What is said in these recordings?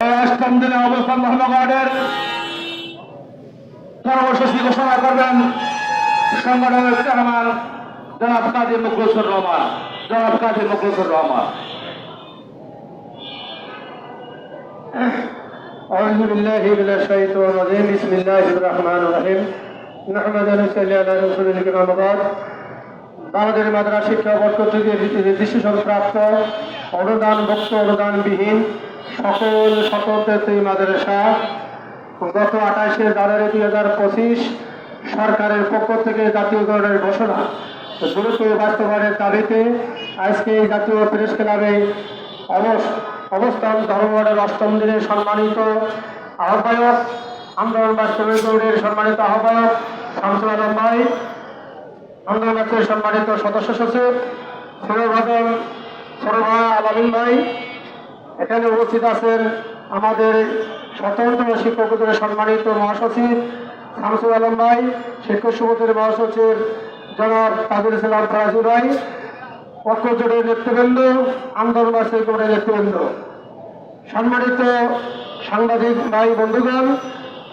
অষ্টম দিনে অবস্থান ধর্মঘটের কর্মসূচি ঘোষণা করবেন সংগঠনের চেয়ারম্যান জনাব কাজী মুখলসুর রহমান জনাব কাজী মুখলসুর রহমান أعوذ بالله من الشيطان الرجيم بسم الله الرحمن الرحيم نحمد ونصلي على رسول الكرام بعد বাংলাদেশ মাদ্রাসা শিক্ষা বোর্ড কর্তৃক ডিসিশন প্রাপ্ত অনুদান ভুক্ত অনুদানবিহীন সকল স্বতন্ত্র মাদ্রাসা গত আঠাশে জানুয়ারি দুই হাজার পঁচিশ সরকারের পক্ষ থেকে জাতীয়করণের ঘোষণা। দ্রুত বাস্তবায়নের দাবিতে আজকে এই জাতীয় প্রেস ক্লাবে অবস- অবস্থান ধর্মঘটের অষ্টম দিনে সম্মানিত আহ্বায়ক, আন্দোলন বাস্তবায়ন দৌড়ের সম্মানিত আহ্বায়ক, শামসুল আলম ভাই সম্মানিত সদস্য সচিব সৌরভ সৌরভা আলামিন ভাই এখানে উপস্থিত আছেন আমাদের স্বতন্ত্র শিক্ষকদের সম্মানিত মহাসচিব শামসুল আলম ভাই, শিক্ষক সমিতির মহাসচিব জনাব তাজুল ইসলাম ফরাজি ভাই, পক্ষ জোটের নেতৃবৃন্দ আন্দোলন কমিটির নেতৃবৃন্দ। সম্মানিত সাংবাদিক ভাই বন্ধুগণ,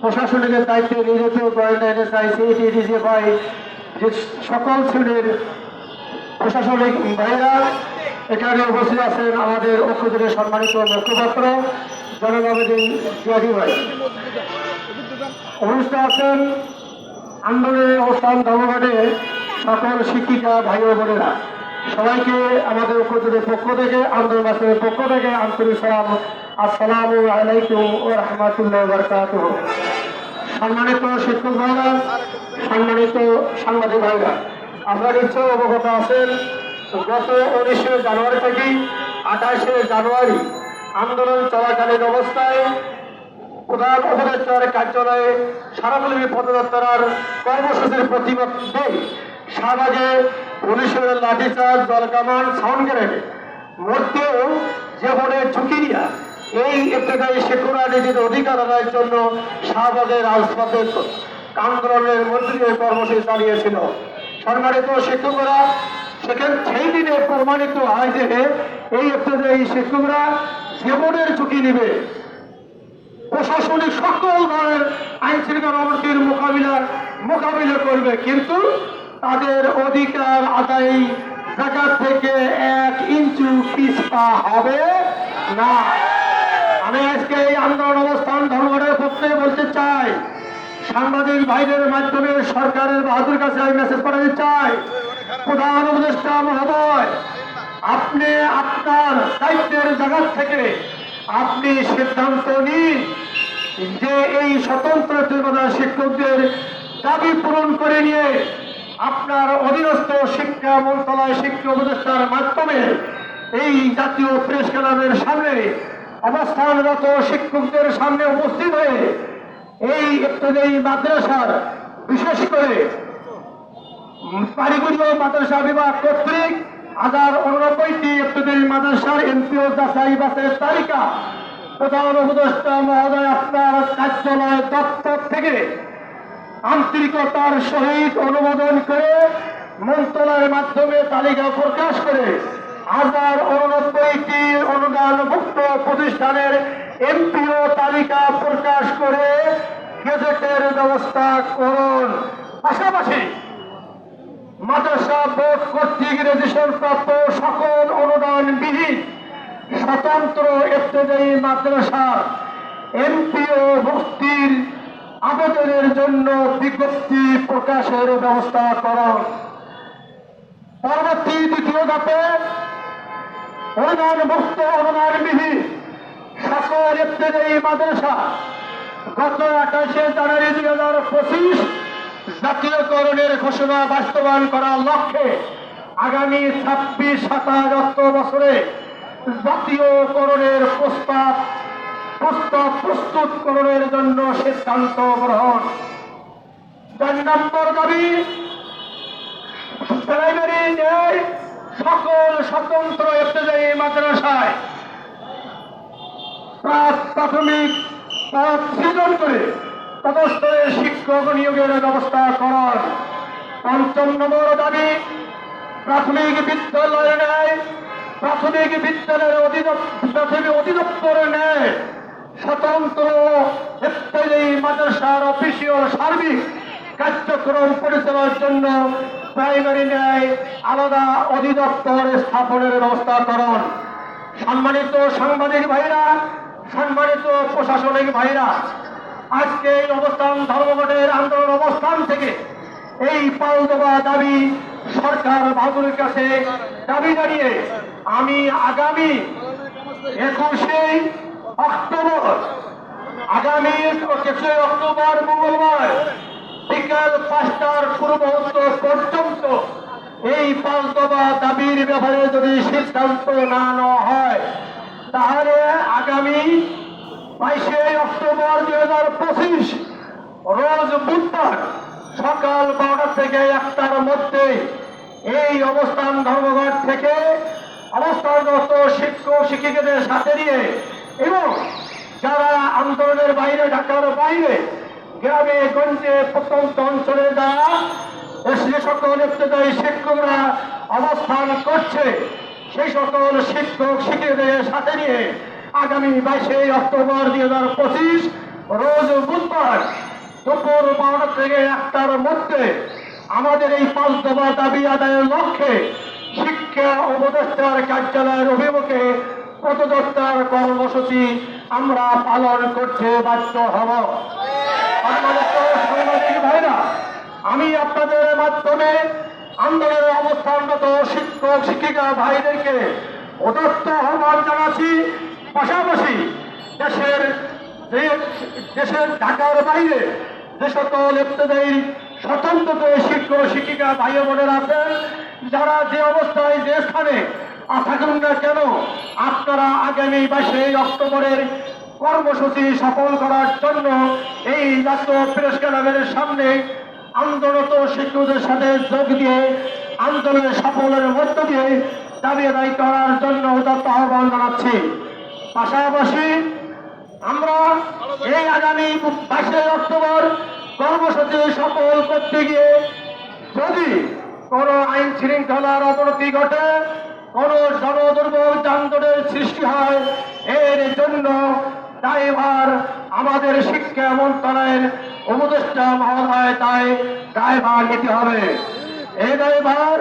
প্রশাসনিক দায়িত্বে নিয়োজিত গোয়েন্দা এনএসআই সিইটি ডিজিএফআই যে সকল শ্রেণির প্রশাসনিক ভাইরা এখানে উপস্থিত আছেন আমাদের ঐক্যজোটের সম্মানিত মুখপাত্র, জনাব আবেদিন জিয়াদি ভাই। অনুষ্ঠান আছেন আন্দোলনের অবস্থান ধর্মঘটে সকল শিক্ষিকা ভাই ও বোনেরা। সবাইকে আমাদের ঐক্যজোটের পক্ষ থেকে, আন্দোলন বাসের পক্ষ থেকে আন্তরিক সালাম, আসসালামু আলাইকুম ও রহমতুল্লাহ বরকাত সম্মানিত শিক্ষক ভাইরা, সম্মানিত সাংবাদিক ভাইরা আপনার নিশ্চয় অবগত আছেন গত উনিশে জানুয়ারি থেকে আঠাশে জানুয়ারি আন্দোলন চলাকালীন অবস্থায় প্রধান উপদেষ্টার কার্যালয়ে সারাকলমী পদযাত্রার কর্মসূচির প্রতিবাদে শাহবাগে পুলিশের লাঠিচার্জ, জলকামান, সাউন্ড গ্রেনেড মধ্যেও জীবনের ঝুঁকি নিয়ে এই ইত্তেদায়ী শিক্ষকরা নিজেদের অধিকার আদায়ের জন্য শাহবাগের রাজপথে আন্দোলনের মন্ত্রী কর্মসূচি চালিয়েছিল। সম্মানিত শিক্ষকরা সেখান সেই দিনে প্রমাণিত হয় যে এই ইত্তেদায়ী শিক্ষকরা জীবনের ঝুঁকি নেবে। প্রশাসনিক সকল ধরনের আইন শৃঙ্খলা অবনতির মোকাবিলা মোকাবিলা করবে, কিন্তু তাদের অধিকার আদায় জায়গা থেকে এক ইঞ্চু পিছপা হবে না। আমি আজকে এই আন্দোলন, অবস্থান, ধর্মঘটের পক্ষে বলতে চাই। সাংবাদিক ভাইদের মাধ্যমে সরকারের বাহাদুর কাছে আমি মেসেজ পাঠাতে চাই। প্রধান উপদেষ্টা মহোদয়, আপনি আপনার দায়িত্বের জায়গা থেকে আপনি সিদ্ধান্ত নিন যে এই স্বতন্ত্র চেতনা শিক্ষকদের দাবি পূরণ করে নিয়ে আপনার অধীনস্থ শিক্ষা মন্ত্রণালয় শিক্ষা উপদেষ্টার মাধ্যমে এই জাতীয় প্রেস ক্লাবের সামনে অবস্থানরত শিক্ষকদের সামনে উপস্থিত হয়ে এই এই মাদ্রাসার, বিশেষ করে কারিগরি মাদ্রাসা বিভাগ কর্তৃক হাজার উননব্বইটি ইবতদায়ী মাদ্রাসার এমপিও যাচাই বাসের তালিকা। প্রধান উপদেষ্টা মহোদয়, আপনার কার্যালয় দপ্তর থেকে আন্তরিকতার সহিত অনুমোদন করে মন্ত্রণালয়ের মাধ্যমে তালিকা প্রকাশ করে হাজার উননব্বইটি অনুদানভুক্ত প্রতিষ্ঠানের এমপিও তালিকা প্রকাশ করে গেজেটের ব্যবস্থা করুন। পাশাপাশি মাদ্রাসা বোর্ড কর্তৃক রেজিস্ট্রেশন প্রাপ্ত সকল অনুদান বিহীন স্বতন্ত্র ইবতদায়ী মাদ্রাসার এমপিও ভর্তির আবেদনের জন্য বিজ্ঞপ্তি প্রকাশের ব্যবস্থা করুন পরবর্তী দ্বিতীয় ধাপে অনুদান মুক্ত অনুদান বিহীন সকল ইবতদায়ী মাদ্রাসা গত আঠাশে জানুয়ারি দুই হাজার পঁচিশ জাতীয়করণের ঘোষণা বাস্তবায়ন করার লক্ষ্যে আগামী ছাব্বিশ, সাতাশ অর্থ বছরে জাতীয়করণের প্রস্তাব প্রস্তাব প্রস্তুতকরণের জন্য সিদ্ধান্ত গ্রহণ। চার নম্বর দাবি, প্রাইমারি ন্যায় সকল স্বতন্ত্র ইবতদায়ী মাদ্রাসায় প্রাথমিক সৃজন করে তদস্তরে শিক্ষক নিয়োগের ব্যবস্থা করার পঞ্চম নম্বর দাবি, প্রাথমিক বিদ্যালয়ের নেয়, প্রাথমিক বিদ্যালয়ের প্রাথমিক অধিদপ্তরের ন্যায় স্বতন্ত্র মাদ্রাসার অফিসিয়াল সার্বিক কার্যক্রম পরিচালনার জন্য প্রাইমারি ন্যায় আলাদা অধিদপ্তর স্থাপনের ব্যবস্থা করুন। সম্মানিত সাংবাদিক ভাইরা, সম্মানিত প্রশাসনিক ভাইরা আজকে এই অবস্থান ধর্মঘটের আন্দোলন অবস্থান থেকে এই পাল দেওয়া দাবি সরকার বাহাদুরের কাছে দাবি জানিয়ে আমি আগামী একুশে অক্টোবর, আগামী একুশে অক্টোবর মঙ্গলবার বিকাল পাঁচটার পূর্ববর্ত পর্যন্ত এই পাল্টবা দাবির ব্যাপারে যদি সিদ্ধান্ত না হয়, তাহলে আগামী বাইশে অক্টোবর দুই হাজার পঁচিশ, রোজ বুধবার সকাল বারোটা থেকে একটার মধ্যে এই অবস্থান ধর্মঘট থেকে অবস্থানরত শিক্ষক শিক্ষিকাদের সাথে নিয়ে এবং যারা আন্দোলনের বাইরে, ঢাকার বাইরে, গ্রামে, গঞ্জে, প্রত্যন্ত অঞ্চলে যারা যে সকল ইফতেদায়ী শিক্ষকরা অবস্থান করছে, সেই সকল শিক্ষক শিক্ষকদের সাথে নিয়ে আগামী বাইশে অক্টোবর দুই হাজার পঁচিশ, রোজ বুধবার দুপুর বারোটা থেকে একটার মধ্যে আমাদের এই পাঁচ দফা দাবি আদায়ের লক্ষ্যে শিক্ষা উপদেষ্টার কার্যালয়ের অভিমুখে পদযাত্রার কর্মসূচি আমরা পালন করতে বাধ্য হব। ভাইরা, আমি আপনাদের মাধ্যমে আন্দোলনের অবস্থানরত শিক্ষক, শিক্ষিকা ভাইদেরকে উদত্ত আহ্বান জানাচ্ছি। পাশাপাশি দেশের দেশের ঢাকার বাইরে যে সকল ইত্যাদি স্বতন্ত্র শিক্ষক শিক্ষিকা ভাই বোনেরা আছেন, যারা যে অবস্থায় যে স্থানে থাকুন না কেন, আপনারা আগামী বাইশে অক্টোবরের কর্মসূচি সফল করার জন্য এই জাতীয় প্রেস ক্লাবের সামনে আন্দোলনত শিক্ষকদের সাথে যোগ দিয়ে আন্দোলনের সফলের মধ্য দিয়ে দাবি আদায় করার জন্য উদাত্ত আহ্বান জানাচ্ছি। পাশাপাশি আমরা এই আগামী বাইশে অক্টোবর কর্মসূচি সফল করতে গিয়ে যদি কোনো আইন শৃঙ্খলার অবনতি ঘটে, কোনো জনদুর্ভোগ যানজটের সৃষ্টি হয়, এর জন্য ড্রাইভার আমাদের শিক্ষা মন্ত্রণালয়ের উপদেষ্টা মহোদয় তাই ড্রাইভার নিতে হবে। এই ড্রাইভার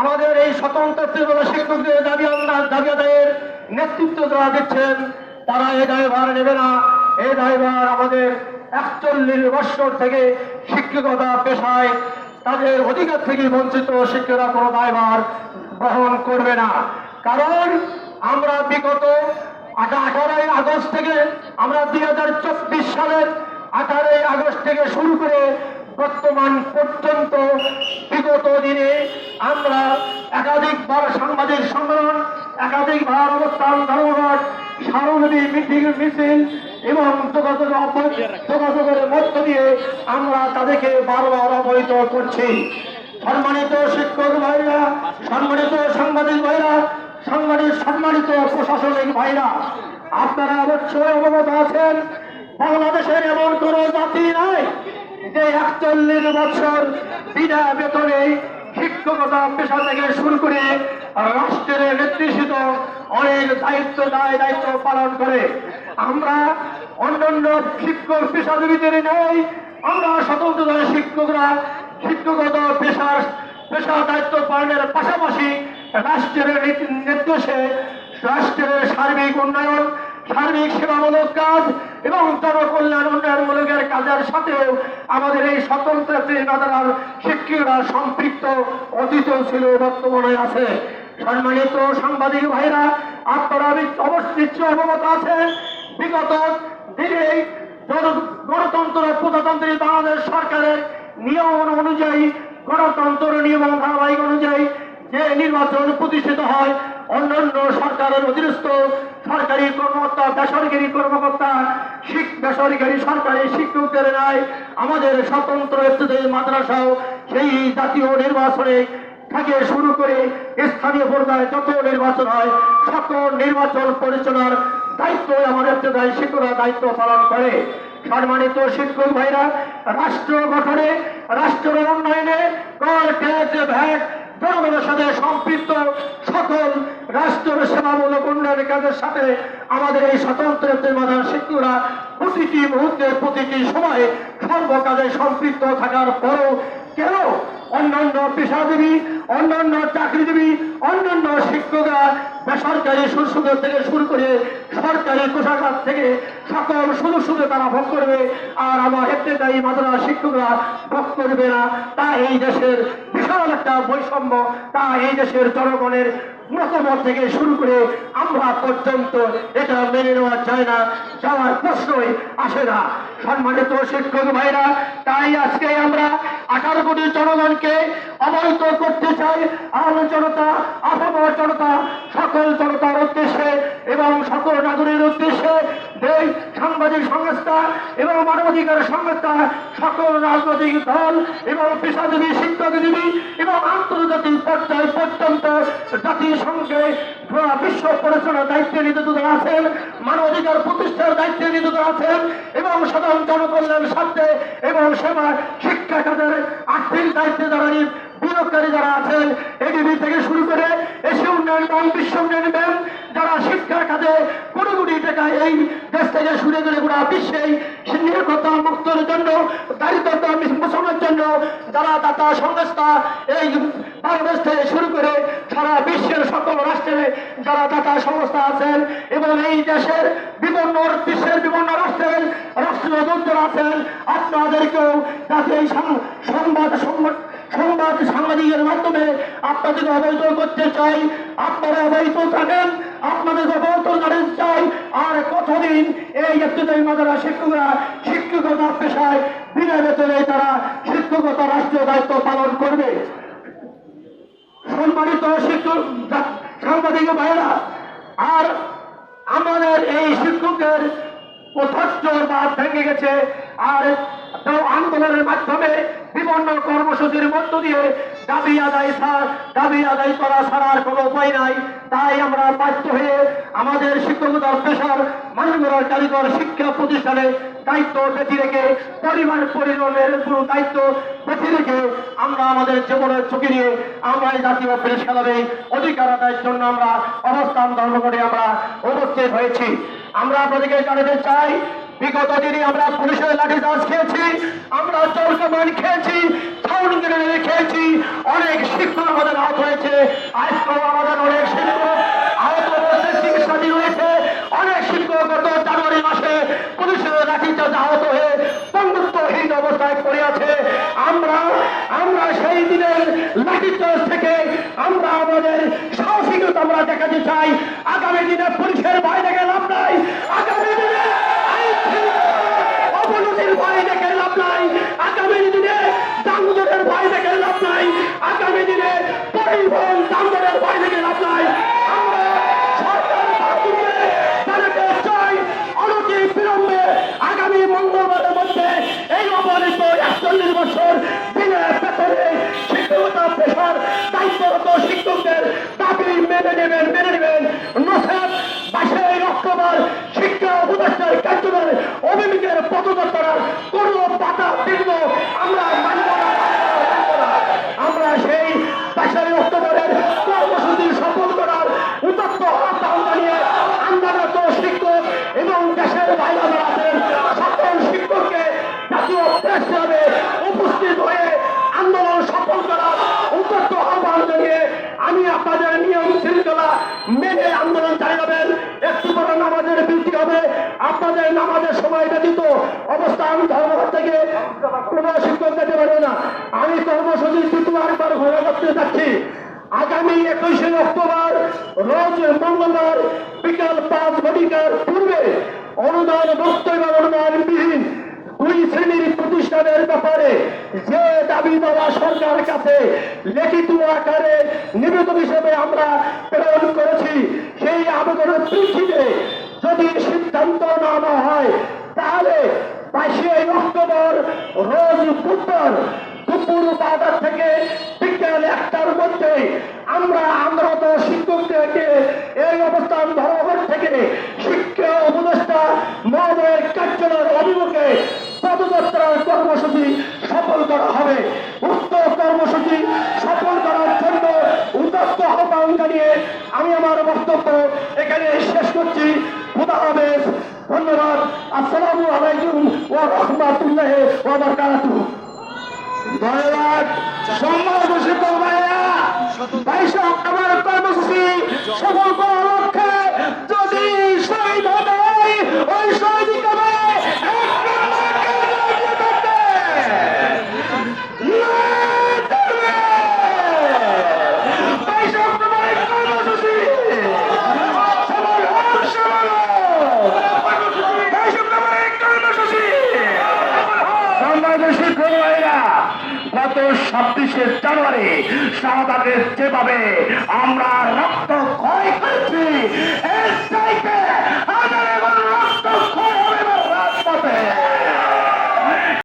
আমাদের এই স্বতন্ত্র শিক্ষকদের দাবি আন্দাজ, দাবি আদায়ের নেতৃত্ব যারা দিচ্ছেন, তারা এই ড্রাইভার নেবে না। এই ড্রাইভার আমাদের একচল্লিশ বৎসর থেকে শিক্ষকতা পেশায় তাদের অধিকার থেকে বঞ্চিত শিক্ষকরা কোনো দায়ভার বহন করবে না। কারণ আমরা বিগত আঠারোই আগস্ট থেকে আমরা দুই হাজার চব্বিশ সালের আঠারোই আগস্ট থেকে শুরু করে বর্তমান পর্যন্ত বিগত দিনে আমরা একাধিকবার সাংবাদিক সম্মেলন একাধিকবার অবস্থান ধর্মঘট সারণী মিটিং মিছিল এবং যোগাযোগ যোগাযোগের মধ্য দিয়ে আমরা তাদেরকে বারবার অবহিত করছি। সম্মানিত শিক্ষক ভাইরা, সম্মানিত সাংবাদিক ভাইরা সাংবাদিক সম্মানিত প্রশাসনিক ভাইরা, আপনারা অবশ্যই অবগত আছেন, বাংলাদেশের এমন কোনো জাতি নাই যে একচল্লিশ বছর বিনা বেতনে শিক্ষকতা পেশা থেকে শুরু করে রাষ্ট্রের নেতৃত্ব অনেক দায়িত্ব দায় দায়িত্ব পালন করে। আমরা অন্যান্য শিক্ষক পেশাজীবীদের নেই আমরা স্বতন্ত্র দলের শিক্ষকরা শিক্ষকতা পেশার পেশা দায়িত্ব পালনের পাশাপাশি রাষ্ট্রের নির্দেশে রাষ্ট্রের সার্বিক উন্নয়ন, সার্বিক সেবামূলক কাজ এবং জনকল্যাণ উন্নয়নমূলকের কাজের সাথেও আমাদের এই স্বতন্ত্র শিক্ষকরা সম্পৃক্ত অতীত ছিল, বর্তমানে আছে। সম্মানিত সাংবাদিক ভাইরা, আপনারা আমি অবশ্যই অবগত আছে বিগত দিনে গণতন্ত্র প্রজাতন্ত্রী বাংলাদেশ সরকারের নিয়ম অনুযায়ী, গণতন্ত্র নিয়ম ধারাবাহিক অনুযায়ী যে নির্বাচন প্রতিষ্ঠিত হয়, অন্যান্য সরকারের অধীনস্থ সরকারি কর্মকর্তা, বেসরকারি কর্মকর্তা বেসরকারি সরকারি শিক্ষকদের নাই আমাদের স্বতন্ত্র মাদ্রাসাও সেই জাতীয় নির্বাচনে থেকে শুরু করে স্থানীয় পর্যায়ে যত নির্বাচন হয় সকল নির্বাচন পরিচালনার দায়িত্ব আমাদের ইত্যাদি শিক্ষকরা দায়িত্ব পালন করে। সম্মানিত শিক্ষক ভাইরা, রাষ্ট্র গঠনে রাষ্ট্র উন্নয়নে কর ট্যাক্স ভ্যাট। জনগণের সাথে সম্পৃক্ত সকল রাষ্ট্র সেবামূলক উন্নয়নের কাজের সাথে আমাদের এই স্বতন্ত্র শিক্ষক শিক্ষকরা প্রতিটি মুহূর্তে, প্রতিটি সময়ে সর্বকাজে সম্পৃক্ত থাকার পরও কেন অন্যান্য পেশাজীবী, অন্যান্য চাকরিজীবী, অন্যান্য শিক্ষকরা বেসরকারি সুযোগ থেকে শুরু করে সরকারি কোষাগার থেকে সকল সুযোগ সুযোগ তারা ভোগ করবে। আর আমার হেফতেদায়ী মাদ্রাসা শিক্ষকরা ভোগ করবে না। তা এই দেশের বিশাল বৈষম্য তা এই দেশের জনগণের মতামত থেকে শুরু করে আমরা পর্যন্ত এটা মেনে নেওয়া যায় না, যাওয়ার প্রশ্নই আসে না। সম্মানিত শিক্ষক ভাইরা, তাই আজকে আমরা আঠারো কোটি জনগণকে অবহিত করতে চাই। আম জনতা, আপামর জনতা, সকল জনতার উদ্দেশ্যে এবং সকল নাগরিকের উদ্দেশ্যে দেশ, সাংবাদিক সংস্থা এবং মানবাধিকার সংস্থা, সকল রাজনৈতিক দল এবং পেশাজীবী শিক্ষকজীবী জাতিসংঘে বিশ্ব পরিচালনার দায়িত্বে নিযুক্ত আছেন, মানবাধিকার প্রতিষ্ঠার দায়িত্বে নিযুক্ত আছেন এবং সাধারণ জনকল্যাণ স্বার্থে এবং সেবা শিক্ষা খাতের আর্থিক দায়িত্বে যারা বিনিয়োগকারী যারা আছেন এডিবি থেকে শুরু করে এশিয়া উন্নয়ন ব্যাংক বিশ্ব উন্নয়ন ব্যাংক, যারা শিক্ষার খাতে কোটি কোটি টাকা এই দেশ থেকে শুরু করে গোটা বিশ্বেই নিরাপত্তা মুক্তের জন্য, দারিদ্রতা মোচনের জন্য যারা দাতা সংস্থা এই বাংলাদেশ থেকে শুরু করে সারা বিশ্বের সকল রাষ্ট্রে যারা দাতা সংস্থা আছেন এবং এই দেশের বিভিন্ন বিশ্বের বিভিন্ন রাষ্ট্রের রাষ্ট্রীয় দূতরা আছেন, আপনাদেরকেও যাতে এই সংবাদ সংবাদ সংবাদ সাংবাদিকের মাধ্যমে। আপনাদেরকে অবহিত করতে চাই, আপনারা অবহিত থাকেন আপনাদের অবহিত জানেন চাই। আর কতদিন এই ইত্যাদি মাদারা শিক্ষকরা শিক্ষকতা পেশায় বিনা বেতনে তারা শিক্ষকতা রাষ্ট্রীয় দায়িত্ব পালন করবে? সম্মানিত শিক্ষক, সাংবাদিক ভাইরা আর আমাদের এই শিক্ষকদের অথচ বা ভেঙে গেছে। আর আন্দোলনের মাধ্যমে বিভিন্ন কর্মসূচির মধ্য দিয়ে দাবি আদায় দাবি আদায় করা ছাড়ার কোনো উপায় নাই। তাই আমরা বাধ্য হয়ে আমাদের শিক্ষকতার পেশার মানবরার কারিগর শিক্ষা প্রতিষ্ঠানে দায়িত্ব বেঁচে রেখে, পরিবার পরিবারের পুরো দায়িত্ব বেঁচে রেখে আমরা আমাদের জীবনের ঝুঁকি নিয়ে আমরা এই জাতীয় প্রেস খেলাবে অধিকার আদায়ের জন্য আমরা অবস্থান ধর্ম করে আমরা উপস্থিত হয়েছি। আমরা আপনাদেরকে জানাতে চাই বিগত দিনে আমরা পুলিশের লাঠি লাঠিচার্জ খেয়েছি, আমরা জল খেয়েছি খেয়েছি, অনেক শিক্ষক আমাদের আহত হয়েছে আমাদের অনেক শিক্ষক আহত রয়েছে, অনেক গত জানুয়ারি মাসে পুলিশের আহত হয়ে অবস্থায় আমরা আমরা সেই দিনের থেকে আমরা আমাদের আমরা দেখাতে চাই। আগামী দিনে পুলিশের দেখে লাভ নাই। আগামী দিনে অবনতির ভয় দেখে লাভ নাই। আগামী দিনে দামোদরের ভয় দেখে লাভ নাই। আগামী দিনে পরিবহন দামোদরের ভয় দেখে লাভ নাই। আগামী মঙ্গলবারের মধ্যে এই অবহেলিত একচল্লিশ বছর শিক্ষকতা পেশার দায়িত্বরত শিক্ষকদের দাবি মেনে নেবেন মেনে নেবেন। নসেদ বাইশে অক্টোবর আমরা সেই সফল করার উদ্যত্ত আহ্বান জানিয়ে এবং দেশের বাইরে আছেন, সকল উপস্থিত হয়ে আন্দোলন সফল করার উদ্যত্ত আহ্বান জানিয়ে আমি আপনাদের নিয়ম শৃঙ্খলা মেনে আন্দোলন চালিয়ে একটু পরে নামাজের বৃদ্ধি হবে। আপনাদের নামাজের সময় ব্যতীত অবস্থান ধর্মঘট থেকে কোনো শিক্ষক যেতে পারবে না। আমি কর্মসূচি দ্বিতীয় আরেকবার ঘোষণা করতে যাচ্ছি। আগামী একুশে অক্টোবর, রোজ মঙ্গলবার বিকাল পাঁচ ঘটিকার পূর্বে অনুদান বক্তব্য অনুদানবিহীন দুই শ্রেণির প্রতিষ্ঠানের ব্যাপারে যে দাবি দেওয়া সরকারের কাছে লিখিত আকারে নিবেদন হিসেবে আমরা প্রেরণ করেছি, সেই আবেদনের প্রেক্ষিতে যদি সিদ্ধান্ত না হয়, তাহলে বাইশে অক্টোবর, রোজ বুধবার দুপুর বাজার থেকে বিকেল একটার মধ্যে আমরা আমরত শিক্ষকদেরকে এই অবস্থান ধর্মঘট থেকে শিক্ষা উপদেষ্টা মহোদয়ের কার্যালয়ের অভিমুখে পদযাত্রার কর্মসূচি সম্মান ঘোষিত ভাইয়া বাইশে অক্টোবর কর্মসূচি সফল জানুয়ারি শাহাদাতের যেভাবে আমরা রক্ত ক্ষয় করেছি এর চাইতে